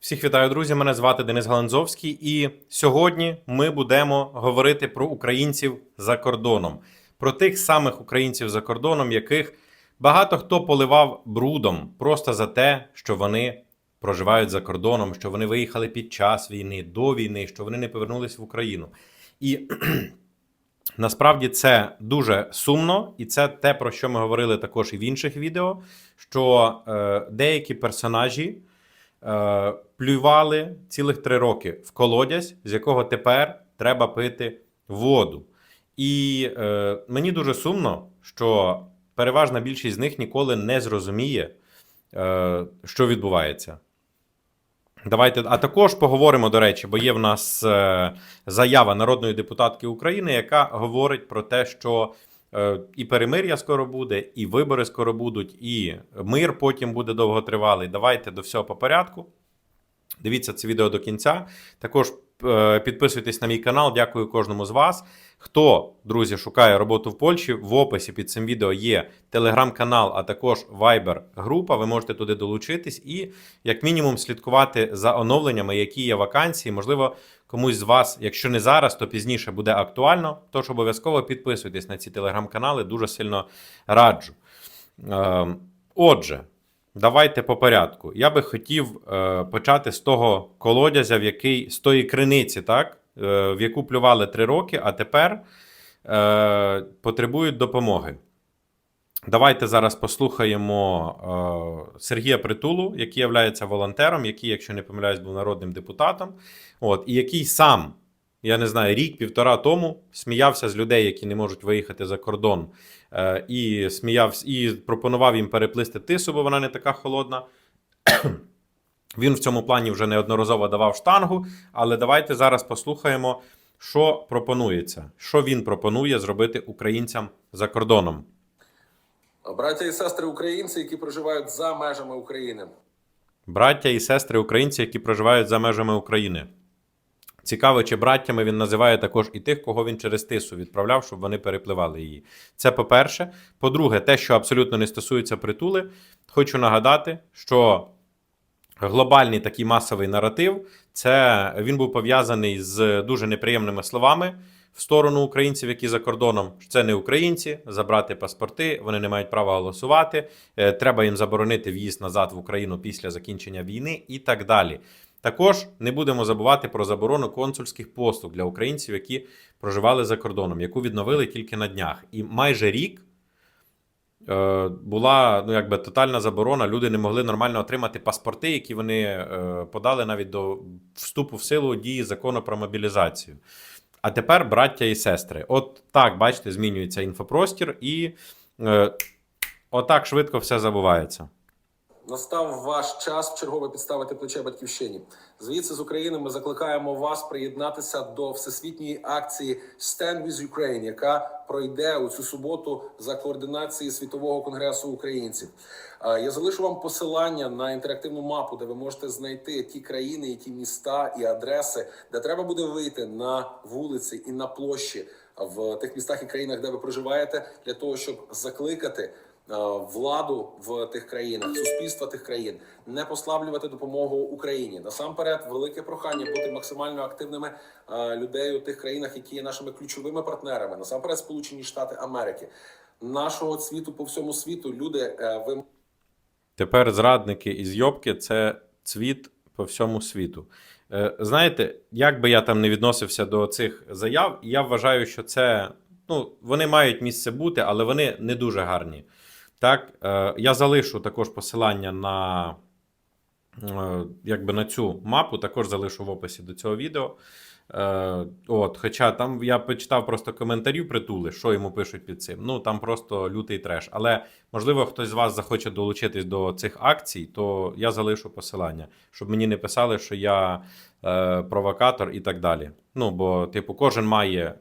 Всіх вітаю, друзі! Мене звати Денис Галанзовський, і сьогодні ми будемо говорити про українців за кордоном, про тих самих українців за кордоном, яких багато хто поливав брудом просто за те, що вони проживають за кордоном, що вони виїхали під час війни, до війни, що вони не повернулись в Україну. І Насправді це дуже сумно, і це те, про що ми говорили також і в інших відео. Що е, деякі персонажі е, плювали цілих три роки в колодязь, з якого тепер треба пити воду. І е, мені дуже сумно, що переважна більшість з них ніколи не зрозуміє, е, що відбувається. Давайте, а також поговоримо, до речі, бо є в нас е, заява народної депутатки України, яка говорить про те, що і перемир'я скоро буде, і вибори скоро будуть, і мир потім буде довготривалий. Давайте до всього по порядку. Дивіться це відео до кінця. Також е, підписуйтесь на мій канал. Дякую кожному з вас. Хто, друзі, шукає роботу в Польщі, в описі під цим відео є телеграм-канал, а також Viber-група. Ви можете туди долучитись і, як мінімум, слідкувати за оновленнями, які є вакансії. Можливо, комусь з вас, якщо не зараз, то пізніше буде актуально. Тож обов'язково підписуйтесь на ці телеграм-канали, дуже сильно раджу. Е, Отже. Давайте по порядку. Я би хотів е, почати з того колодязя, в який з тої криниці, так, е, в яку плювали три роки, а тепер е, потребують допомоги. Давайте зараз послухаємо е, Сергія Притулу, який є волонтером, який, якщо не помиляюсь, був народним депутатом, от, і який сам, я не знаю, рік-півтора тому сміявся з людей, які не можуть виїхати за кордон, і сміявся, і пропонував їм переплисти тису, бо вона не така холодна. Він в цьому плані вже неодноразово давав штангу, але давайте зараз послухаємо, що пропонується, що він пропонує зробити українцям за кордоном. Браття і сестри українці, які проживають за межами України. Браття і сестри українці, які проживають за межами України. Цікаво, чи браттями він називає також і тих, кого він через тису відправляв, щоб вони перепливали її. Це по-перше. По-друге, те, що абсолютно не стосується притули, хочу нагадати, що глобальний такий масовий наратив це він був пов'язаний з дуже неприємними словами в сторону українців, які за кордоном це не українці, забрати паспорти, вони не мають права голосувати. е, Треба їм заборонити в'їзд назад в Україну після закінчення війни і так далі. Також не будемо забувати про заборону консульських послуг для українців, які проживали за кордоном, яку відновили тільки на днях. І майже рік е, була ну, якби тотальна заборона. Люди не могли нормально отримати паспорти, які вони е, подали навіть до вступу в силу дії закону про мобілізацію. А тепер браття і сестри. От так, бачите, змінюється інфопростір, і е, отак швидко все забувається. Настав ваш час вчергове підставити плече батьківщині. Звідси з України ми закликаємо вас приєднатися до всесвітньої акції Stand with Ukraine, яка пройде у цю суботу за координації світового конгресу українців. Я залишу вам посилання на інтерактивну мапу, де ви можете знайти ті країни, і ті міста і адреси, де треба буде вийти на вулиці і на площі в тих містах і країнах, де ви проживаєте, для того, щоб закликати владу в тих країнах, суспільства тих країн, не послаблювати допомогу Україні. Насамперед, велике прохання бути максимально активними е, людей у тих країнах, які є нашими ключовими партнерами. Насамперед, Сполучені Штати Америки, нашого світу по всьому світу. Люди, е, ви Тепер зрадники із Йобки це цвіт по всьому світу. Е, Знаєте, як би я там не відносився до цих заяв, я вважаю, що це ну, вони мають місце бути, але вони не дуже гарні. Так, е, я залишу також посилання на, е, якби на цю мапу, також залишу в описі до цього відео. Е, от, Хоча там я почитав просто коментарів притули, що йому пишуть під цим. Ну там просто лютий треш. Але можливо, хтось з вас захоче долучитись до цих акцій, то я залишу посилання, щоб мені не писали, що я провокатор і так далі. Ну, бо, типу, кожен має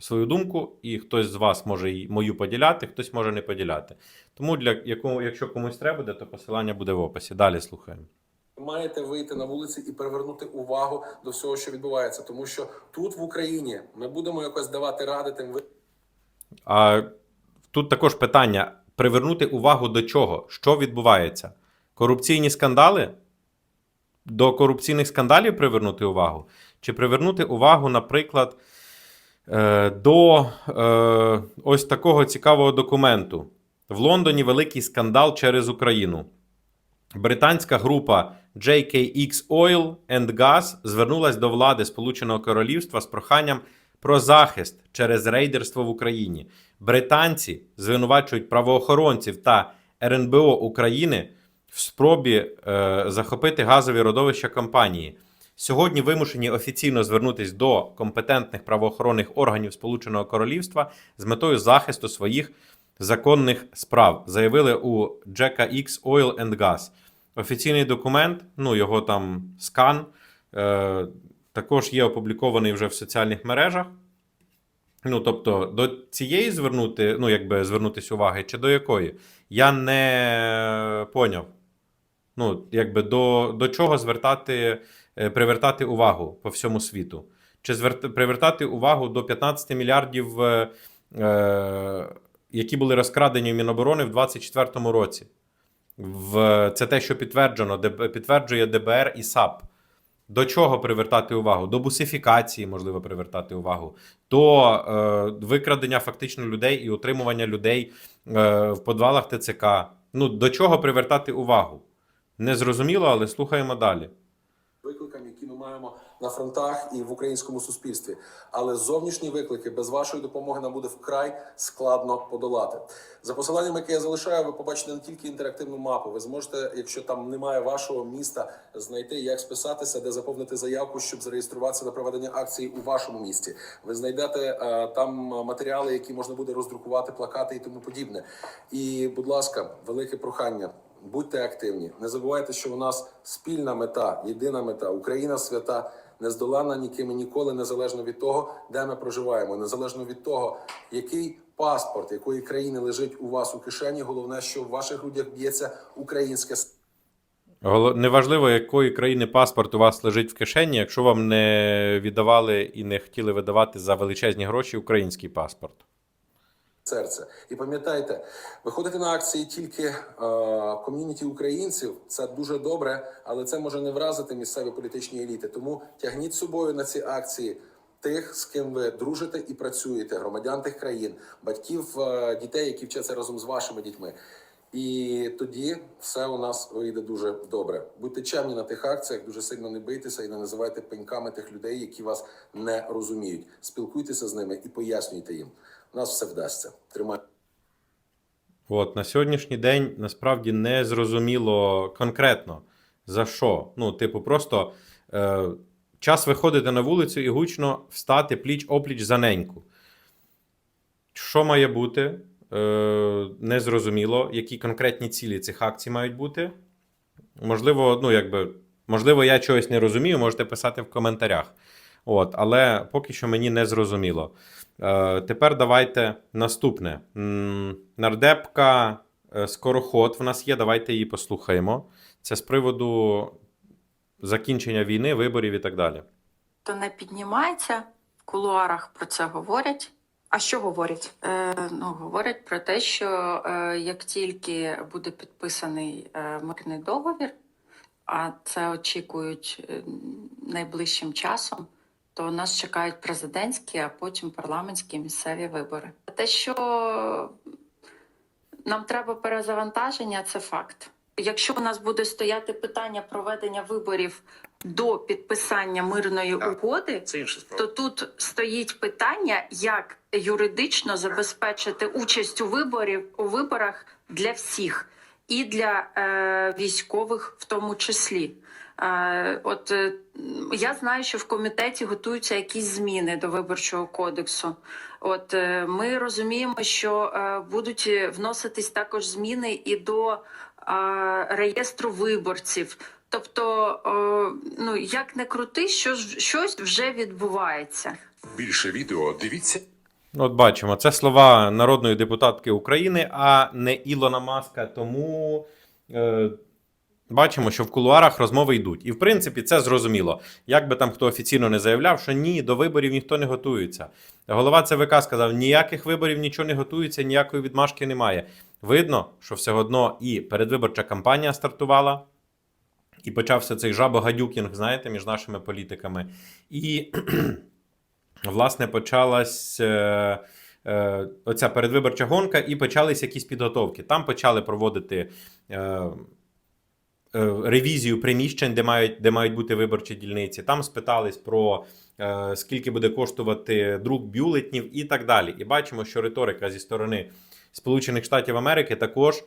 свою думку, і хтось з вас може і мою поділяти, хтось може не поділяти. Тому для якого, якщо комусь треба буде, то посилання буде в описі. Далі слухаємо. маєте вийти на вулиці і привернути увагу до всього, що відбувається, тому що тут в Україні ми будемо якось давати ради тим ви. А тут також питання: привернути увагу до чого? Що відбувається? Корупційні скандали? до корупційних скандалів привернути увагу, чи привернути увагу, наприклад, до е, ось такого цікавого документу. В Лондоні великий скандал через Україну. Британська група JKX Oil and Gas звернулась до влади Сполученого Королівства з проханням про захист через рейдерство в Україні. Британці звинувачують правоохоронців та РНБО України в спробі е, захопити газові родовища компанії. Сьогодні вимушені офіційно звернутися до компетентних правоохоронних органів Сполученого Королівства з метою захисту своїх законних справ, заявили у JKX Oil and Gas. Офіційний документ, ну його там скан, е, також є опублікований вже в соціальних мережах. Ну, тобто, до цієї звернути, ну, якби звернутися уваги, чи до якої? Я не поняв. Ну, якби до, до чого звертати, привертати увагу по всьому світу? Чи привертати увагу до 15 мільярдів, е, е, які були розкрадені в Міноборони в 2024 році? В, це те, що підтверджено, підтверджує ДБР і САП. До чого привертати увагу? До бусифікації, можливо, привертати увагу, до е, викрадення фактично людей і утримування людей е, в подвалах ТЦК. Ну, до чого привертати увагу? Незрозуміло, але слухаємо далі. Маємо на фронтах і в українському суспільстві. Але зовнішні виклики без вашої допомоги нам буде вкрай складно подолати. За посиланням, яке я залишаю, ви побачите не тільки інтерактивну мапу. Ви зможете, якщо там немає вашого міста, знайти, як списатися, де заповнити заявку, щоб зареєструватися на проведення акції у вашому місті. Ви знайдете е, там матеріали, які можна буде роздрукувати, плакати і тому подібне. І, будь ласка, велике прохання. Будьте активні. Не забувайте, що у нас спільна мета, єдина мета Україна свята, нездоланна ніким і ніколи, незалежно від того, де ми проживаємо, незалежно від того, який паспорт якої країни лежить у вас у кишені. Головне, що в ваших грудях б'ється українське Неважливо, якої країни паспорт у вас лежить в кишені, якщо вам не віддавали і не хотіли видавати за величезні гроші український паспорт. Серце. І пам'ятайте, виходити на акції тільки е, ком'юніті українців це дуже добре, але це може не вразити місцеві політичні еліти. Тому тягніть собою на ці акції. Тих, з ким ви дружите і працюєте, громадян тих країн, батьків е, дітей, які вчаться разом з вашими дітьми. І тоді все у нас вийде дуже добре. Будьте чемні на тих акціях, дуже сильно не бийтеся і не називайте пеньками тих людей, які вас не розуміють. Спілкуйтеся з ними і пояснюйте їм. У нас все вдасться. Тримайте. От на сьогоднішній день насправді не зрозуміло конкретно за що. Ну, типу, просто е, час виходити на вулицю і гучно встати пліч опліч за неньку. Що має бути? Е, незрозуміло, які конкретні цілі цих акцій мають бути. Можливо, ну, якби, можливо, я чогось не розумію, можете писати в коментарях. От, але поки що мені не зрозуміло. Е, тепер давайте наступне. Нардепка е, Скороход в нас є. Давайте її послухаємо. Це з приводу закінчення війни, виборів і так далі. то не піднімається. В кулуарах про це говорять. А що говорять? Е, ну, говорять про те, що е, як тільки буде підписаний е, мирний договір, а це очікують е, найближчим часом, то нас чекають президентські, а потім парламентські місцеві вибори. Те, що нам треба перезавантаження, це факт. Якщо у нас буде стояти питання проведення виборів до підписання мирної Так. угоди, то тут стоїть питання, як юридично забезпечити участь у виборів у виборах для всіх і для е, військових, в тому числі. От е, я знаю, що в комітеті готуються якісь зміни до виборчого кодексу. От е, ми розуміємо, що е, будуть вноситись також зміни і до реєстру виборців. Тобто, ну як не крути, що щось вже відбувається. Більше відео дивіться. От бачимо, це слова народної депутатки України, а не Ілона Маска. Тому е, бачимо, що в кулуарах розмови йдуть. І в принципі це зрозуміло. Як би там хто офіційно не заявляв, що ні, до виборів ніхто не готується. Голова ЦВК сказав: ніяких виборів нічого не готується, ніякої відмашки немає. Видно, що все одно і передвиборча кампанія стартувала. І почався цей жабогадюкінг, знаєте, між нашими політиками. І, власне, почалась е, е, оця передвиборча гонка, і почались якісь підготовки. Там почали проводити. Е, Ревізію приміщень, де мають, де мають бути виборчі дільниці. Там спитались про е, скільки буде коштувати друк бюлетнів і так далі. І бачимо, що риторика зі сторони Сполучених Штатів Америки також е,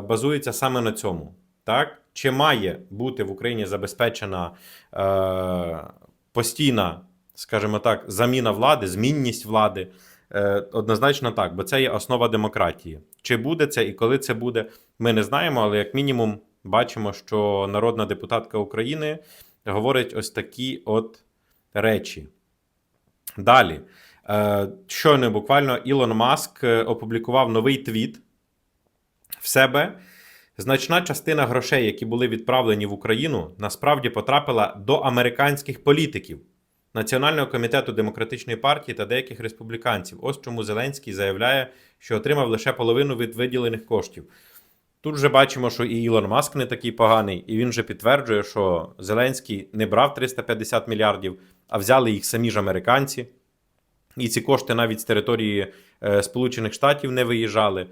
базується саме на цьому. Так? Чи має бути в Україні забезпечена е, постійна, скажімо так, заміна влади, змінність влади? Е, однозначно так, бо це є основа демократії. Чи буде це і коли це буде, ми не знаємо, але як мінімум бачимо, що народна депутатка України говорить ось такі от речі. Далі. Е, Щойно буквально Ілон Маск е, опублікував новий твіт в себе. Значна частина грошей, які були відправлені в Україну, насправді потрапила до американських політиків, Національного комітету демократичної партії та деяких республіканців. Ось чому Зеленський заявляє, що отримав лише половину від виділених коштів. Тут вже бачимо, що і Ілон Маск не такий поганий, і він вже підтверджує, що Зеленський не брав 350 мільярдів, а взяли їх самі ж американці. І ці кошти навіть з території е, Сполучених Штатів не виїжджали.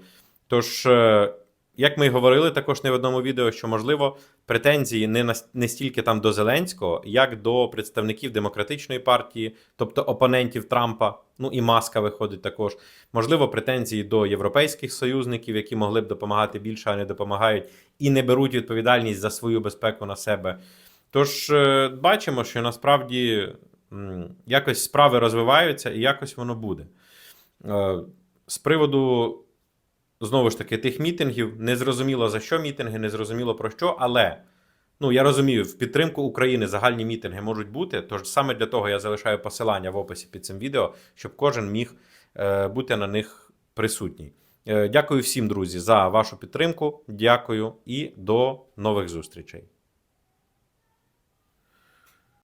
Тож, е, як ми й говорили також не в одному відео, що можливо претензії не, на, не стільки там до Зеленського, як до представників демократичної партії, тобто опонентів Трампа, ну і Маска виходить також. Можливо, претензії до європейських союзників, які могли б допомагати більше, а не допомагають, і не беруть відповідальність за свою безпеку на себе. Тож е, бачимо, що насправді якось справи розвиваються і якось воно буде. Е, З приводу знову ж таки тих мітингів, не зрозуміло за що мітинги, не зрозуміло про що, але ну я розумію, в підтримку України загальні мітинги можуть бути. Тож саме для того я залишаю посилання в описі під цим відео, щоб кожен міг е, бути на них присутній. Е, Дякую всім, друзі, за вашу підтримку. Дякую і до нових зустрічей.